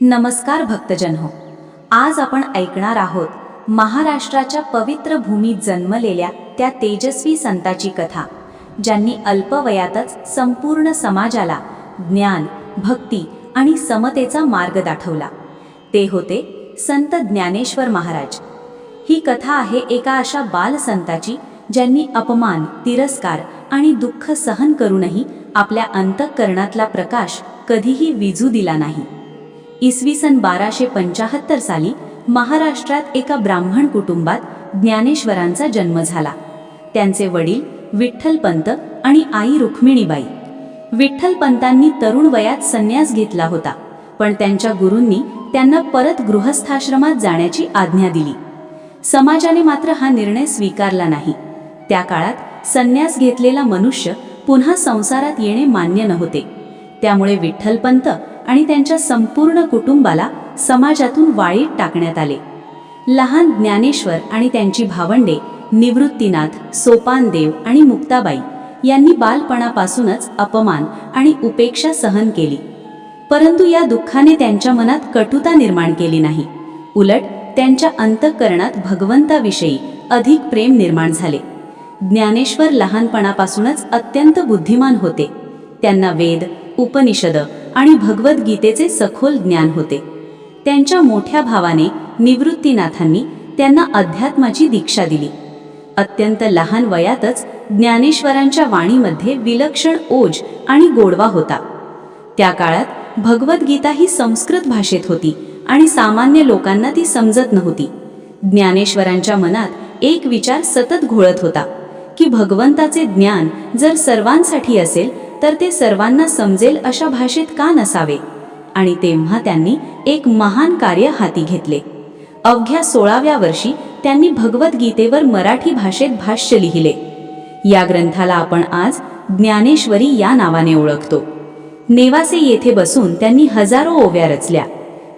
नमस्कार भक्तजन हो. आज आपण ऐकणार आहोत महाराष्ट्राच्या पवित्र भूमीत जन्मलेल्या त्या तेजस्वी संताची कथा ज्यांनी अल्पवयातच संपूर्ण समाजाला ज्ञान भक्ती आणि समतेचा मार्ग दाखवला ते होते संत ज्ञानेश्वर महाराज. ही कथा आहे एका अशा बालसंताची ज्यांनी अपमान तिरस्कार आणि दुःख सहन करूनही आपल्या अंतःकरणातला प्रकाश कधीही विजू दिला नाही. इसवी सन बाराशे पंचाहत्तर साली महाराष्ट्रात एका ब्राह्मण कुटुंबात ज्ञानेश्वरांचा जन्म झाला. त्यांचे वडील विठ्ठलपंत आणि आई रुक्मिणीबाई. विठ्ठलपंतांनी तरुण वयात संन्यास घेतला होता पण त्यांच्या गुरूंनी त्यांना परत गृहस्थाश्रमात जाण्याची आज्ञा दिली. समाजाने मात्र हा निर्णय स्वीकारला नाही. त्या काळात संन्यास घेतलेला मनुष्य पुन्हा संसारात येणे मान्य नव्हते. त्यामुळे विठ्ठलपंत आणि त्यांच्या संपूर्ण कुटुंबाला समाजातून वाळीत टाकण्यात आले. लहान ज्ञानेश्वर आणि त्यांची भावंडे निवृत्तीनाथ सोपानदेव आणि मुक्ताबाई यांनी बालपणापासूनच अपमान आणि उपेक्षा सहन केली. परंतु या दुःखाने त्यांच्या मनात कटुता निर्माण केली नाही. उलट त्यांच्या अंतःकरणात भगवंताविषयी अधिक प्रेम निर्माण झाले. ज्ञानेश्वर लहानपणापासूनच अत्यंत बुद्धिमान होते. त्यांना वेद उपनिषद आणि भगवद्गीतेचे सखोल ज्ञान होते. त्यांच्या मोठ्या भावाने निवृत्तीनाथांनी त्यांना अध्यात्माची दीक्षा दिली. अत्यंत लहान वयातच ज्ञानेश्वरांच्या वाणीमध्ये विलक्षण ओज आणि गोडवा होता. त्या काळात भगवद्गीता ही संस्कृत भाषेत होती आणि सामान्य लोकांना ती समजत नव्हती. ज्ञानेश्वरांच्या मनात एक विचार सतत घोळत होता की भगवंताचे ज्ञान जर सर्वांसाठी असेल तर ते सर्वांना समजेल अशा भाषेत का नसावे? आणि तेव्हा त्यांनी एक महान कार्य हाती घेतले. अवघ्या सोळाव्या वर्षी त्यांनी भगवद्गीतेवर मराठी भाषेत भाष्य लिहिले. या ग्रंथाला आपण आज ज्ञानेश्वरी या नावाने ओळखतो. नेवासे येथे बसून त्यांनी हजारो ओव्या रचल्या.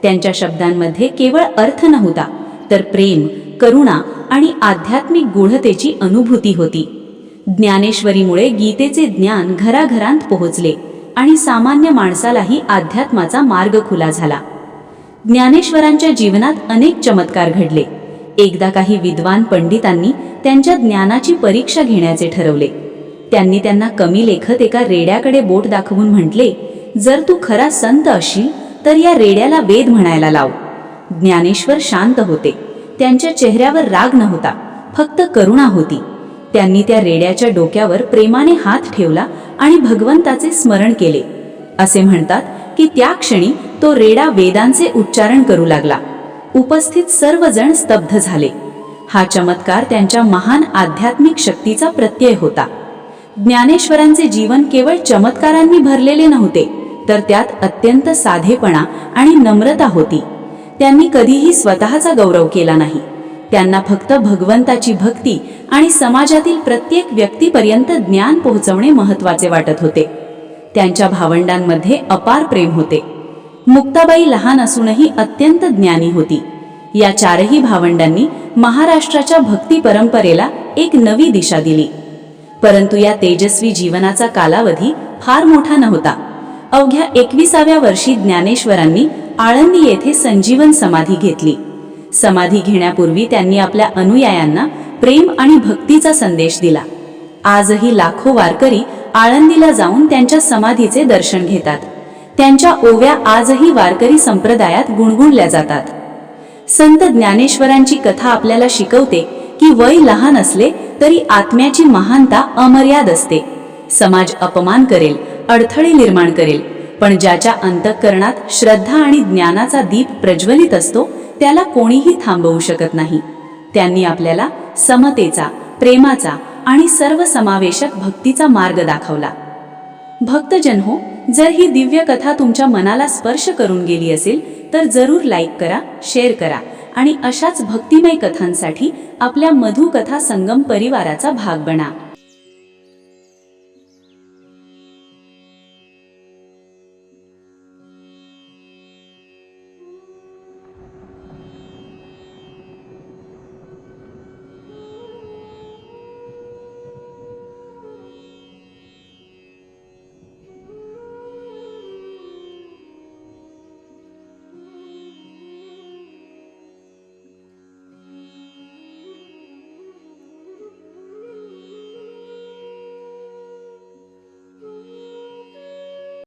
त्यांच्या शब्दांमध्ये केवळ अर्थ नव्हता तर प्रेम करुणा आणि आध्यात्मिक गुढतेची अनुभूती होती. ज्ञानेश्वरीमुळे गीतेचे ज्ञान घराघरांत पोहोचले आणि सामान्य माणसालाही अध्यात्माचा मार्ग खुला झाला. ज्ञानेश्वरांच्या जीवनात अनेक चमत्कार घडले. एकदा काही विद्वान पंडितांनी त्यांच्या ज्ञानाची परीक्षा घेण्याचे ठरवले. त्यांनी त्यांना कमी लेखत एका रेड्याकडे बोट दाखवून म्हटले जर तू खरा संत असशील तर या रेड्याला वेद म्हणायला लाव. ज्ञानेश्वर शांत होते. त्यांच्या चेहऱ्यावर राग नव्हता फक्त करुणा होती. त्यांनी त्या रेड्याच्या डोक्यावर प्रेमाने हात ठेवला आणि भगवंताचे स्मरण केले. असे म्हणतात की त्या क्षणी तो रेडा वेदांचे उच्चारण करू लागला. उपस्थित सर्वजण स्तब्ध झाले. हा चमत्कार त्यांच्या महान आध्यात्मिक शक्तीचा प्रत्यय होता. ज्ञानेश्वरांचे जीवन केवळ चमत्कारांनी भरलेले नव्हते तर त्यात अत्यंत साधेपणा आणि नम्रता होती. त्यांनी कधीही स्वतःचा गौरव केला नाही. त्यांना फक्त भगवंताची भक्ती आणि समाजातील प्रत्येक व्यक्तीपर्यंत ज्ञान पोहोचवणे महत्त्वाचे वाटत होते. त्यांच्या भावंडांमध्ये अपार प्रेम होते. मुक्ताबाई लहान असूनही अत्यंत ज्ञानी होती. या चारही भावंडांनी महाराष्ट्राच्या भक्ती परंपरेला एक नवी दिशा दिली. परंतु या तेजस्वी जीवनाचा कालावधी फार मोठा नव्हता. अवघ्या एकविसाव्या वर्षी ज्ञानेश्वरांनी आळंदी येथे संजीवन समाधी घेतली. समाधी घेण्यापूर्वी त्यांनी आपल्या अनुयायांना प्रेम आणि भक्तीचा संदेश दिला. आजही लाखो वारकरी आळंदीला जाऊन त्यांच्या समाधीचे दर्शन घेतात. त्यांच्या ओव्या आजही वारकरी संप्रदायात गुणगुणल्या जातात. संत ज्ञानेश्वरांची कथा आपल्याला शिकवते की वय लहान असले तरी आत्म्याची महानता अमर्याद असते. समाज अपमान करेल अडथळे निर्माण करेल. पण ज्याच्या अंतःकरणात श्रद्धा आणि ज्ञानाचा दीप प्रज्वलित असतो त्याला कोणीही थांबवू शकत नाही. त्यांनी आपल्याला समतेचा प्रेमाचा आणि सर्वसमावेशक भक्तीचा मार्ग दाखवला. भक्तजन हो जर ही दिव्य कथा तुमच्या मनाला स्पर्श करून गेली असेल तर जरूर लाईक करा शेअर करा आणि अशाच भक्तिमय कथांसाठी आपल्या मधुकथा संगम परिवाराचा भाग बना.